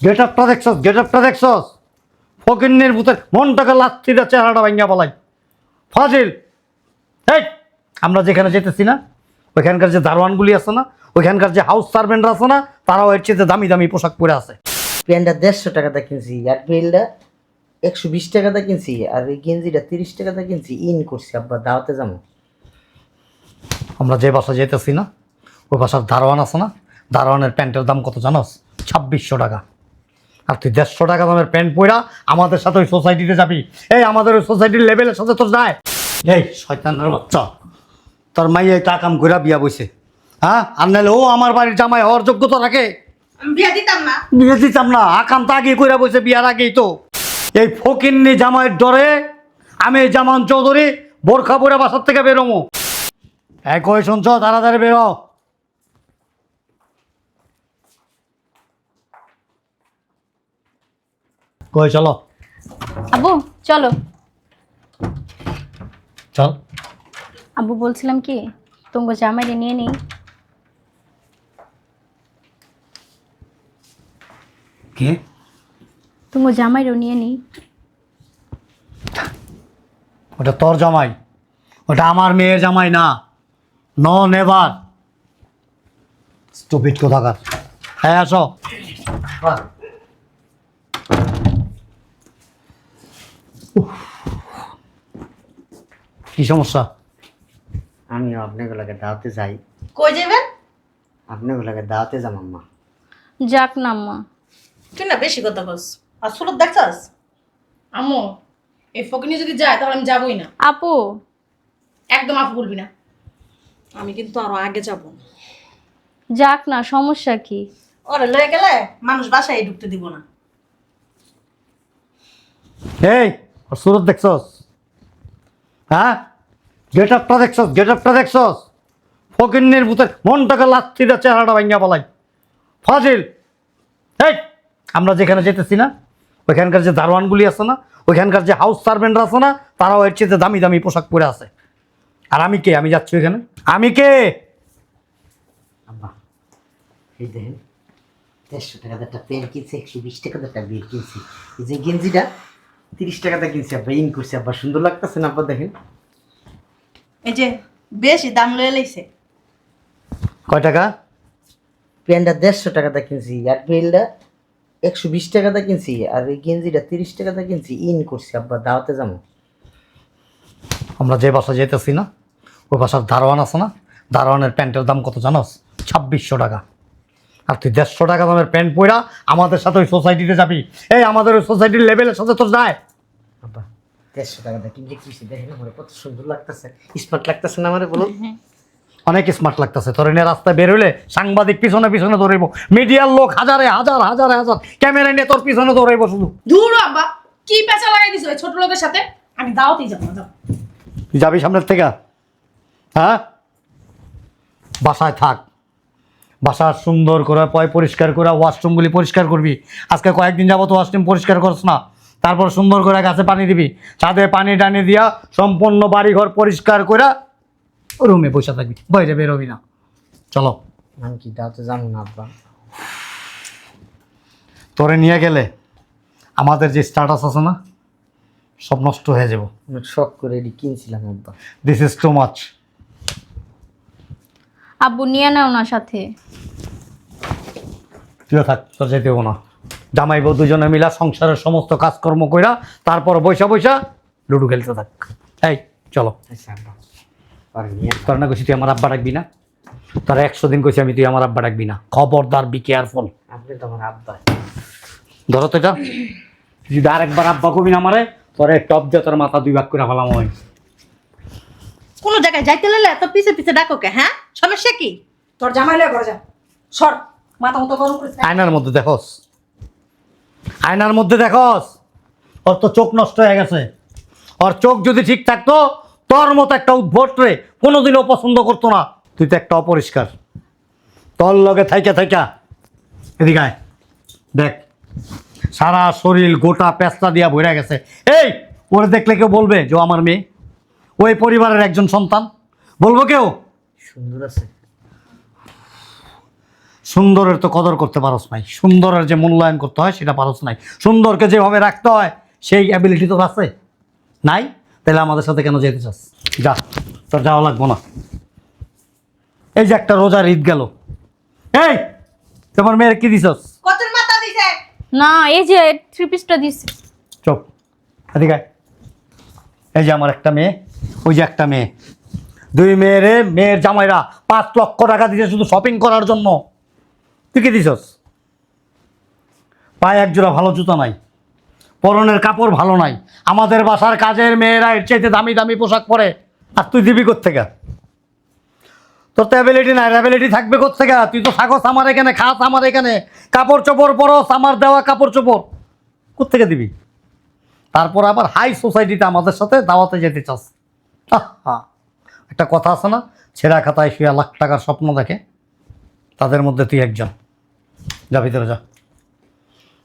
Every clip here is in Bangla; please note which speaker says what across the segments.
Speaker 1: গেট আপটা দেখছস গেট আপটা দেখছস? ফকিন্নের ভূতের মনটাকে লাচ্ছিটা চেহারাটা ভাঙ্গা বলাই ফাজিল। এই আমরা যেখানে যেতেছি না ওইখানকার যে দারোয়ানগুলি আছে না ওইখানকার যে হাউস সার্ভেন্টরা আছে না তারাও এর চেয়ে দামি দামি পোশাক পরে আছে।
Speaker 2: প্যান্টটা দেড়শো টাকাতে কিনছি আর বেলটা একশো বিশ টাকাতে কিনছি আর এই গেঞ্জিটা তিরিশ টাকাতে কিনছি ইন করছি আব্বা দাওয়াতে যাব।
Speaker 1: আমরা যে বাসা যেতেছি না ওই বাসার দারোয়ান আছে না দারোয়ানের প্যান্টের দাম কত জানোস? ছাব্বিশশো টাকা। আর তুই দেড়শো টাকা দামের প্যান্ট পরা আমাদের সাথে ওই সোসাইটিতে যাবি। এই আমাদের ওই সোসাইটির লেভেলের সাথে তোর যায়। এই শয়তানের বাচ্চা তোর মাইয়া টাকাম ঘুরা বিয়া বইছে। হ্যাঁ? আর নাহলে ও আমার বাড়ির জামাই হওয়ার যোগ্যতা রাখে।
Speaker 3: আমি বিয়া দিতাম না।
Speaker 1: বিয়ে দিতাম না আকাম তো আগে কইরা বসে বিয়ার আগেই তো। এই ফকিন্নি জামাইয়ের ডরে আমি এই জামান চৌধুরী বোরখা পরে বাসার থেকে বেরোমো। এক শুনছ? তাড়াতাড়ি বেরো। কই চলো।
Speaker 4: আব্বু চলো।
Speaker 1: চল।
Speaker 4: আব্বু বলছিলাম কি তোমার জামাইরে নিয়ে নেই।
Speaker 1: কে?
Speaker 4: তোমার জামাইরও নিয়ে নেই।
Speaker 1: ওটা তোর জামাই। ওটা আমার মেয়ের জামাই না। ন নেভার স্টুপিড কোথাকার। হ্যাঁ আসো। কি সমস্যা?
Speaker 2: আমি আপনাগুলোকে দাওয়াতে যাই।
Speaker 3: কই যাবেন?
Speaker 2: আপনাগুলোকে দাওয়াতে যাম আম্মা।
Speaker 4: যাক না আম্মা।
Speaker 3: তুই না বেশি কথা বলস। আর সুরত দেখছস? আম্মু এই ফকিনি যদি যায় তাহলে আমি যাবই না।
Speaker 4: আপু।
Speaker 3: একদম আপু বলবি না। আমি কিন্তু আরও আগে যাব।
Speaker 4: যাক না সমস্যা কি?
Speaker 3: ওরে লয়ে গেলে মানুষ বাসায় ঢুকতে দিব না।
Speaker 1: এই সুরত দেখছস? হ্যাঁ? গেট আপটা দেখছস গেট আপটা দেখছস? ফকিন্নের ভূতের মনটাকে লাচ্ছিটা চেহারাটা ভাঙ্গা বলাই ফাজিল! এই আমরা যেখানে যেতেছি না ওইখানকার যে দারোয়ানগুলি আছে না ওইখানকার যে হাউস সার্ভেন্টরা আছে না তারাও এর চেয়ে দামি দামি পোশাক পরে আছে। আর আমি কে? আমি যাচ্ছি ওইখানে। আমি কে?
Speaker 2: আব্বা এই দেখেন দেড়শো টাকাতে একটা প্যান্ট কিনছি একশো বিশ টাকাতে একটা বেল কিনছি। এই যে গেঞ্জিটা তিরিশ টাকাতে কিনছি আব্বা ইন করছি আব্বা সুন্দর লাগতেছে না আব্বা দেখেন।
Speaker 3: এই যে বেশি দাম লয়ে লাইছে।
Speaker 1: কয় টাকা?
Speaker 2: প্যান্টটা দেড়শো টাকাতে কিনছি, আর বেলটা একশো বিশ টাকাতে কিনছি, আর এই গেঞ্জিটা তিরিশ টাকাতে কিনছি। ইন করছি, আব্বা, দাওয়াতে যাব।
Speaker 1: আমরা যে বাসা যেতেছি না ওই বাসার দারোয়ান আছে না, দারোয়ানের প্যান্টের দাম কত জানোস ছাব্বিশশো টাকা। আর তুই দেড়শো টাকা দামের প্যান্ট পরা আমাদের সাথে ওই সোসাইটিতে যাবি। এই, আমাদের ওই সোসাইটির লেভেলের সাথে তোর যায়।
Speaker 2: আব্বা দেড়শো কিনলে কিনছি দেখেন আমার কত সুন্দর লাগতেছে। স্মার্ট লাগতেছে না আমারে বলুন
Speaker 1: অনেক স্মার্ট লাগতেছে। তোর রাস্তায় বেরোলে সাংবাদিক পিছনে পিছনে দৌড়াইব। মিডিয়ার লোক হাজারে হাজার হাজারে হাজার। ক্যামেরা নিয়ে তোর পিছনে দৌড়াইব শুধু।
Speaker 3: দূর আব্বা কি পেঁচা লাগাই দিছো ওই ছোট লোকের সাথে? আমি দাওয়াতেই যাব না যাও।
Speaker 1: তুই যাবি সামনের থেকে? হ্যাঁ? বাসায় থাক। বাসা সুন্দর করে পয় পরিষ্কার করে ওয়াশরুমগুলি পরিষ্কার করবি। আজকে কয়েকদিন যাব তো ওয়াশরুম পরিষ্কার করছ না। তারপর সুন্দর করে গাছে পানি দিবি। ছাদে পানি টানি দিয়া সম্পূর্ণ বাড়িঘর পরিষ্কার করে রুমে বসে থাকবি। বাইরে বেরোবি না। চলো।
Speaker 2: আমি কি যাব না আব্বা।
Speaker 1: তোরে নিয়ে গেলে আমাদের যে স্ট্যাটাস আছে না সব নষ্ট হয়ে যাব।
Speaker 2: শখ করে এটি কিনছিলাম আব্বা।
Speaker 1: দিস ইজ টু মাচ
Speaker 4: আব্বু নিয়ে নাও না সাথে।
Speaker 1: তুইও থাক তোর যেতে না। জামাই বউ দুজনে মিলা সংসারের সমস্ত কাজকর্ম কইরা তারপর বৈশা বৈশা লুডু খেলতে থাক। এই চলো।
Speaker 2: আচ্ছা।
Speaker 1: তোর না কইছি তুই আমার আব্বা ডাকবি না? তোর একশো দিন কইছি আমি তুই আমার আব্বা ডাকবি না। খবরদার বি কেয়ারফুল
Speaker 2: আপনি তো আমার আব্বা।
Speaker 1: ধরো তো এটা। যদি আরেকবার আব্বা কবি না আমারে তোর টপ দিয়ে তোর মাথা দুই ভাগ করে ফেলাম হয়
Speaker 3: কোনো জায়গায় যাইতে লাইলে এত পিছে পিছে ডাকো কে হ্যাঁ? সমস্যা কি? তোর জামাই লয়ে ঘরে যা। সর মাথা মতো গরম করে
Speaker 1: আয়নার মধ্যে দেখোস। আয়নার মধ্যে দেখোস, ওর তো চোখ নষ্ট হয়ে গেছে। ওর চোখ যদি ঠিক থাকতো, তোর মতো একটা উদ্ভট রে কোনোদিনও পছন্দ করতো না। তুই তো একটা অপরিষ্কার। তোর লগে থাইকা থাইকা। এদিকে আয়। দেখ, সারা শরীর গোটা পেস্তা দিয়া ভরে গেছে। এই, ওরে দেখলে কেউ বলবে যে আমার মেয়ে? ওই পরিবারের একজন সন্তান। বলব কেউ?
Speaker 2: সুন্দর আছে।
Speaker 1: সুন্দরের তো কদর করতে পারস নাই। সুন্দরের যে মূল্যায়ন করতে হয় সেটা পারস নাই। সুন্দরকে যেভাবে রাখতে হয় সেই অ্যাবিলিটি তোর আছে? নাই? তাহলে আমাদের সাথে কেন যেতে চাস? যা তোর যাওয়া লাগবো না। এই যে একটা রোজার ঈদ গেল। এই তোমার মেয়ের কি দিছস?
Speaker 3: কত মাথা দিছে।
Speaker 4: না এই যে থ্রি পিসটা দিছি।
Speaker 1: চুপ এদিকে। এই যে আমার একটা মেয়ে ওই যে একটা মেয়ে। দুই মেয়েরে মেয়ের জামাইরা পাঁচ লক্ষ টাকা দিছে শুধু শপিং করার জন্য। তুই কি দিছস। পায়ে এক জোড়া ভালো জুতো নাই। পরনের কাপড় ভালো নাই। আমাদের বাসার কাজের মেয়েরা এর চাইতে দামি দামি পোশাক পরে। আর তুই দিবি কোথেকে তোর তো অ্যাবিলিটি নাই অ্যাবিলিটি থাকবে কোথেকে তুই তো থাকস আমার এখানে, খাস আমার এখানে। কাপড় চোপড় পরস, আমার দেওয়া কাপড় চোপড়। কোথেকে দিবি? তারপর আবার হাই সোসাইটিতে আমাদের সাথে দাওয়াতে যেতে চাস। একটা কথা আছে না, ছেঁড়া খাতায় শুয়ে লাখ টাকার স্বপ্ন দেখে। তাদের মধ্যে তুই একজন। যা ভিতরে যা।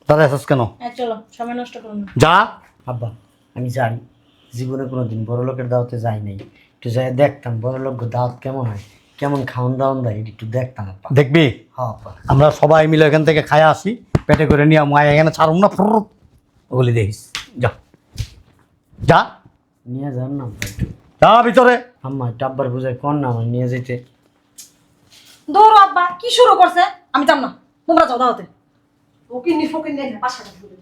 Speaker 1: দাদা এসেস কেন?
Speaker 3: হ্যাঁ চলো সময় নষ্ট করো না।
Speaker 1: যা।
Speaker 2: আব্বা আমি জানি জীবনে কোনো দিন বড় লোকের দাওয়াতে যাই নাই। একটু যাই দেখতাম বড় লোক দাওয়াত কেমন হয়। কেমন খাওয়ান দাওয়ান দেয় এটা একটু দেখতাম আব্বা।
Speaker 1: দেখবি?
Speaker 2: হ্যাঁ আব্বা।
Speaker 1: আমরা সবাই মিলে এখান থেকে খায়া আসি পেটে করে নিয়ে মায় এখানে ছাড়ুম না ফুর ওগুলি দেখিস। যা। যা।
Speaker 2: নিয়ে যান না আব্বা
Speaker 1: যা ভিতরে।
Speaker 2: আম্মা একটু আব্বার বুঝায় কর না আমার নিয়ে যেতে।
Speaker 3: দৌড়ো আব্বা কি শুরু করছে? আমি যাব না। তোমরা যাও দাওতে ফকিনি ফকিনি দেখে বাসাটা ঘুরে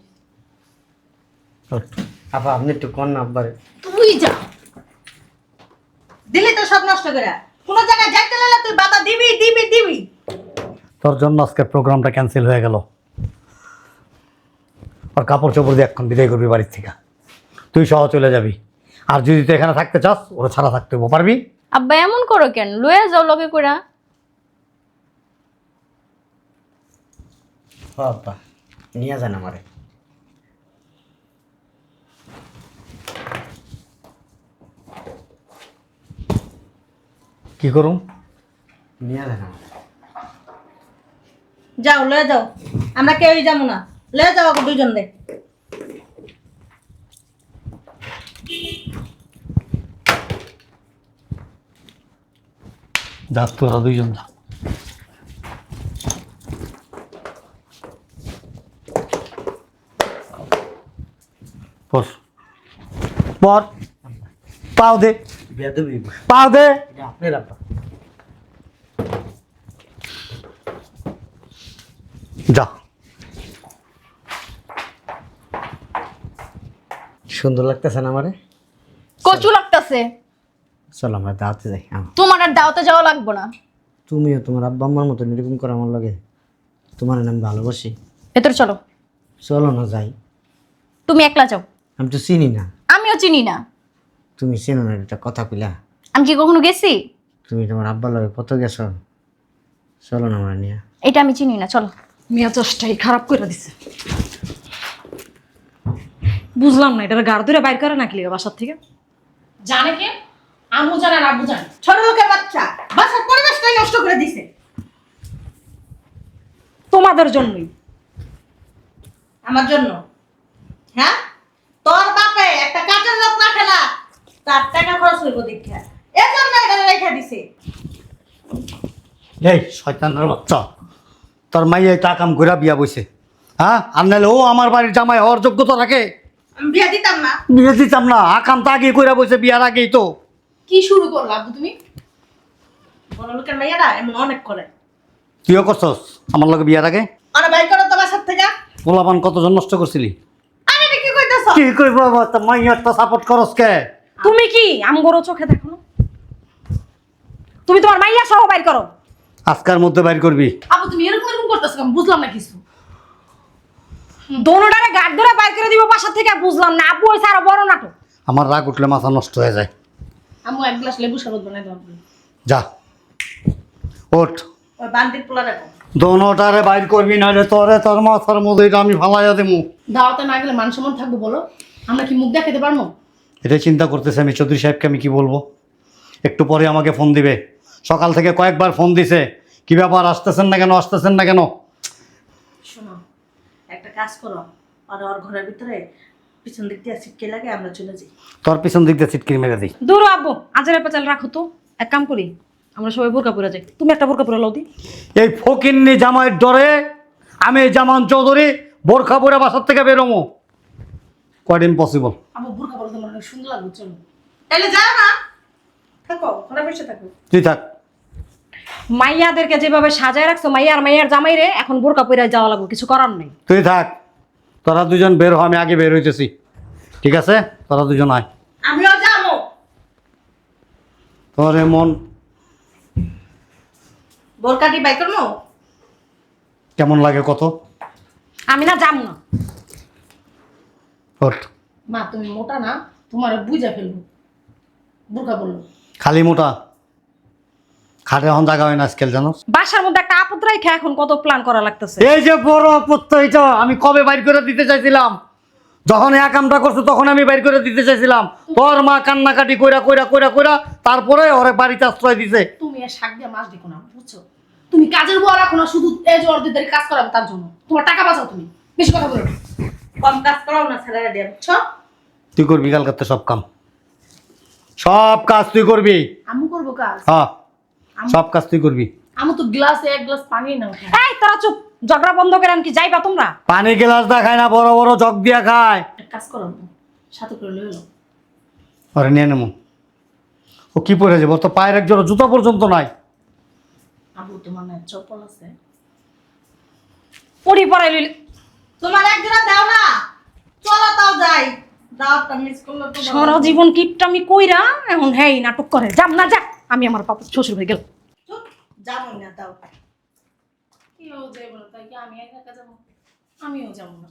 Speaker 2: আপা আপনি একটু কর না আব্বারে
Speaker 3: তুই যা। দিলে তো সব নষ্ট করে। কোন জায়গায় যাইতে লাগলে তুই বাধা দিবি দিবি দিবি।
Speaker 1: তোর জন্য আজকের প্রোগ্রামটা ক্যান্সেল হয়ে গেল। আর কাপড় চোপড় দিয়ে এখন বিদায় করবি বাড়ির থেকে। তুই সহ চলে যাবি। আর যদি তুই এখানে থাকতে চাস ওরা ছাড়া থাকতে পারবি?
Speaker 4: আব্বা এমন করো কেন? লয়ে যাও লগে কইরা।
Speaker 2: আব্বা নিয়ে যান আমারে।
Speaker 1: কি করুম?
Speaker 2: নিয়ে যান আমারে।
Speaker 3: যাও লয়ে যাও। আমরা কেউই যাব না। লয়ে যাও আগে দুইজন দে
Speaker 1: যাস তোরা দুইজন যা। পর। পর। পাও দে। পাও দে।
Speaker 2: আপনার আব্বা
Speaker 1: যা।
Speaker 2: সুন্দর লাগতেছে না আমারে?
Speaker 4: কচু লাগতাছে।
Speaker 2: চলো আমরা দাওয়াতে যাই।
Speaker 4: তোমার আর দাওতে যাওয়া লাগবো না।
Speaker 2: তুমিও তোমার আব্বা আম্মার মতো এরকম করে আমার লাগে। তোমার নাম ভালোবাসি।
Speaker 4: ভেতর চলো।
Speaker 2: চলো না যাই।
Speaker 4: তুমি একলা যাও।
Speaker 2: আমি তো চিনি না।
Speaker 4: আমিও চিনি না।
Speaker 2: তুমি চেনো না এটা কথা কইলা।
Speaker 4: আমি কি কখনো গেছি?
Speaker 2: তুমি তোমার আব্বা লাগে কত গেছো? চলো না আমার নিয়ে।
Speaker 4: এটা আমি চিনি না চলো।
Speaker 3: মিয়া চষ্টাই খারাপ করে দিছে। বুঝলাম না এটার গাড় ধরে বাইর করে নাকি লিগা বাসার থেকে?
Speaker 5: জানে কে? আম্মু জানে আর আব্বু জানে।
Speaker 3: ছোট লোকের বাচ্চা বাসার পরিবেশটাই নষ্ট করে দিছে। তোমাদের জন্যই। আমার জন্য। হ্যাঁ? তোর বাপে একটা কাজের লোক না খেলা তার টাকা খরচ হইব দীক্ষা। এটা রেখে দিছে।
Speaker 1: এই শয়তানের বাচ্চা তোর টা কাম করে বিয়া বইছে হ্যাঁ? আর নাহলে ও আমার বাড়ির জামাই হওয়ার যোগ্যতা রাখে?
Speaker 3: আমি বিয়ে দিতাম না।
Speaker 1: বিয়ে দিতাম না আকাম তো আগে কইরা বইছে বিয়ার আগেই তো।
Speaker 5: কি শুরু করল আব্বু তুমি?
Speaker 3: বড় লোকের মেয়েরা এমন অনেক করে।
Speaker 1: তুইও করছস? আমার লগে বিয়ার আগে?
Speaker 3: আরে বাইর করো তো বাসার থেকে।
Speaker 1: পোলাপান কতজন নষ্ট করছিলি?
Speaker 3: কি
Speaker 1: কইব তো মাইয়ার তো সাপোর্ট করস কে?
Speaker 3: তুমি কি? আমগরো চোখে দেখো না। তুমি তোমার মাইয়া সহ বাইর করো।
Speaker 1: আজকার মধ্যে বাইর করবি।
Speaker 5: আব্বু তুমি এরকম এরকম করতেছো আমি বুঝলাম না কিছু।
Speaker 3: দোনোটারে গাড় ধরে বাইর করে দিব বাসা থেকে বুঝলাম না। আব্বু হয়েছে আরও বড় নাটক।
Speaker 1: আমার রাগ উঠলে মাথা নষ্ট হয়ে যায়।
Speaker 5: আমু এক গ্লাস লেবু শরবত বানাই দাও।
Speaker 1: যা। ওঠ।
Speaker 3: ওই বান্দির পোলা রাখো
Speaker 1: দোনোটারে বাইর করবি নাহলে তোরে তোর মাথার মধ্যে এটা আমি ফালাইয়া দেবো
Speaker 5: দাওয়াতে না গেলে মান সম্মান থাকব বলো। আমরা কি মুখ দেখাতে পারব?
Speaker 1: এটাই চিন্তা করতেছি আমি চৌধুরী সাহেবকে আমি কি বলব? একটু পরে আমাকে ফোন দিবে। সকাল থেকে কয়েকবার ফোন দিছে। কি ব্যাপার আসতেছেন না কেন আসতেছেন না কেন?
Speaker 3: শোনো একটা কাজ করো। আর ওর ঘরের ভিতরে পিছন দিক দিয়ে ছিটকে লাগে আমরা চলে যাই।
Speaker 1: তোর পিছন দিক দিয়ে সিটকিরি মেরে দিই।
Speaker 3: দূর আব্বু আজারে পেঁচাল রাখো তো। এক কাম করি। আমরা সবাই বোরকা পরে যাই। তুমি একটা বোরকা পরে লও দি।
Speaker 1: এই ফকিন্নি জামাইয়ের ডরে আমি এই জামান চৌধুরী বোরখা পরে বাসার থেকে বেরোমো কোয়াট ইম্পসিবল
Speaker 5: আবু বুরকা পরে তোমার অনেক সুন্দর লাগবে চলো।
Speaker 3: তাহলে যাও না। থাকো ওখানে বসে থাকো।
Speaker 1: তুই থাক।
Speaker 3: মাইয়াদেরকে যেভাবে সাজায় রাখছো মাইয়ার মাইয়ার জামাই রে এখন বোরকা পরে যাওয়া লাগবে কিছু করার নেই।
Speaker 1: তুই থাক। তোরা দুজন বের হ আমি আগে বের হইতেছি। ঠিক আছে? তোরা দুজন আয়।
Speaker 3: আমিও যাব।
Speaker 1: তোর এমন
Speaker 3: বোরকাটি বাই করব?
Speaker 1: কেমন লাগে কত?
Speaker 3: আমি না যাম না।
Speaker 1: ওঠ।
Speaker 5: মা তুমি মোটা না তোমার বুঝা ফেলব। বুরকা বলল
Speaker 1: খালি মোটা? খাটে এখন জায়গা হয় না আজকাল জানো?
Speaker 3: বাসার মধ্যে একটা আপদ এখন কত প্ল্যান করা লাগতেছে।
Speaker 1: এই যে বড় আপত্তি এটা আমি কবে বাইর করে দিতে চাইছিলাম? যখন এক কামটা করছ তখন আমি বাইর করে দিতে চাইছিলাম। তোর মা কান্নাকাটি কইরা কইরা কইরা কইরা তারপরে ওরে বাড়িতে আশ্রয় দিছে।
Speaker 5: তুমি আর শাক দিয়ে মাছ দেখো না বুঝছ? তুমি কাজের বউ রাখো না শুধু এই যে অর্ধেক কাজ করাবে তার জন্য। তোমার টাকা বাঁচাও তুমি। বেশি কথা বলো
Speaker 3: কম কাজ করাও না ছেলেরা দিয়ে বুঝছ?
Speaker 1: তুই করবি কালকাতে সব কাম। সব কাজ তুই করবি।
Speaker 5: আমি করব কাজ?
Speaker 1: হ্যাঁ সব কাজ তুই করবি।
Speaker 5: আমু তো গ্লাসে এক গ্লাস পানি নাও।
Speaker 3: এই তোরা চুপ। ঝগড়া বন্ধ করে আনকি যাইবা তোমরা?
Speaker 1: পানি গ্লাস দা খায় না বড় বড় জগ দিয়া খায়।
Speaker 5: এক কাজ করো সাথে করে লইল
Speaker 1: ওরে নিয়ে নেব ও কি পরে যাব? তো পায়ের এক জোড়া জুতো পর্যন্ত নাই।
Speaker 5: আবু তোমার না চপ্পল আছে।
Speaker 3: পড়ি পড়াই লইলি তোমার একজোড়া দাও না। চলো তাও যাই। দাওয়াতটা মিস করলে তো সারা জীবন কিপটামি কইরা এখন হেই নাটক করে। যাম না যা। আমি আমার বাবা শ্বশুর হয়ে গেলাম। যাব না দাও।
Speaker 5: কেউ যাইব না তাই কি আমি একা একা যাব? আমিও যাব না।